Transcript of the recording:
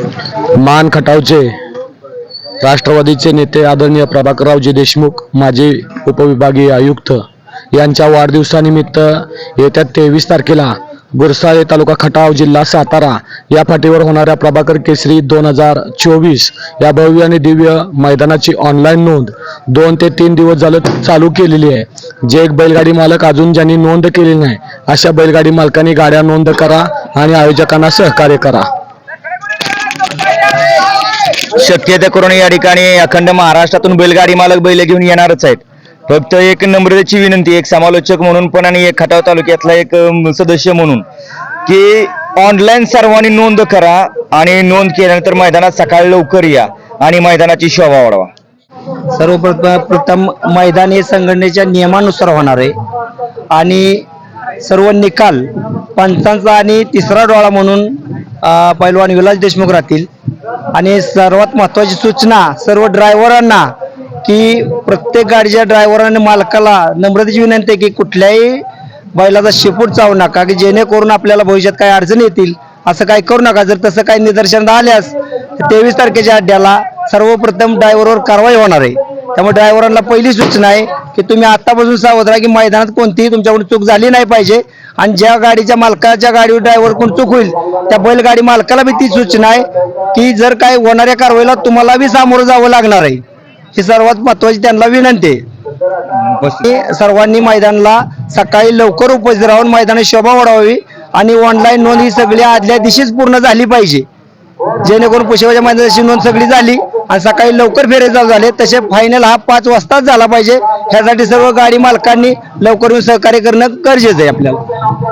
मान खटावचे राष्ट्रवादीचे नेते आदरणीय प्रभाकररावजी देशमुख माजी उपविभागीय आयुक्त यांच्या वाढदिवसानिमित्त येत्या तेवीस तारखेला गुरसाळे तालुका खटाव जिल्हा सातारा या फाटीवर होणाऱ्या प्रभाकर केसरी दोन हजार चोवीस या भव्य आणि दिव्य मैदानाची ऑनलाईन नोंद दोन ते तीन दिवस झालं चालू केलेली आहे. जे एक बैलगाडी मालक अजून ज्यांनी नोंद केली नाही अशा बैलगाडी मालकांनी गाड्या नोंद करा आणि आयोजकांना सहकार्य करा. शक्यता करून या ठिकाणी अखंड महाराष्ट्रातून बैलगाडी मालक बैल घेऊन येणारच आहेत. फक्त एक नम्रतेची विनंती एक समालोचक म्हणून पण आणि एक खटाव तालुक्यातला एक सदस्य म्हणून. की ऑनलाईन सर्वांनी नोंद करा आणि नोंद केल्यानंतर मैदानात सकाळी लवकर या आणि मैदानाची शोभा वाढवा. सर्वप्रथम मैदान हे संघटनेच्या नियमानुसार होणार आहे. आणि सर्व निकाल पंचांचा आणि तिसरा डोळा म्हणून पैलवान विलास देशमुख राहतील. आणि सर्वात महत्वाची सूचना सर्व ड्रायव्हरांना की प्रत्येक गाडीच्या ड्रायव्हरांनी मालकाला नम्रतेची विनंती आहे की कुठल्याही बैलाचा शेपूट चावू नका की जेणेकरून आपल्याला भविष्यात काही अडचणी येतील असं काही करू नका. जर तसं काही निदर्शनात आल्यास तेवीस तारखेच्या अड्ड्याला सर्वप्रथम ड्रायव्हरवर कारवाई होणार आहे. त्यामुळे ड्रायव्हरांना पहिली सूचना आहे की तुम्ही आतापासून सावध राहा की मैदानात कोणतीही तुमच्याकडून चूक झाली नाही पाहिजे. आणि ज्या गाडीच्या मालकाच्या गाडीवर ड्रायव्हर कोण चूक होईल त्या बैलगाडी मालकाला बी ती सूचना आहे की जर काय होणाऱ्या कारवाईला तुम्हाला बी सामोरं जावं लागणार आहे. ही सर्वात महत्वाची त्यांना विनंती आहे. सर्वांनी मैदानाला सकाळी लवकर उपस्थित राहून मैदानात शोभा वाढवावी आणि ऑनलाईन नोंद ही सगळी आदल्या दिवशीच पूर्ण झाली पाहिजे. जेणेकरून पुशेवाच्या मैदानाची नोंद सगळी झाली. आणि सकाळी लवकर फेरे चालू झाले तसे फायनल हा पाच वाजताच झाला पाहिजे. ह्यासाठी सर्व गाडी मालकांनी लवकर येऊन सहकार्य करणं गरजेचं आहे आपल्याला.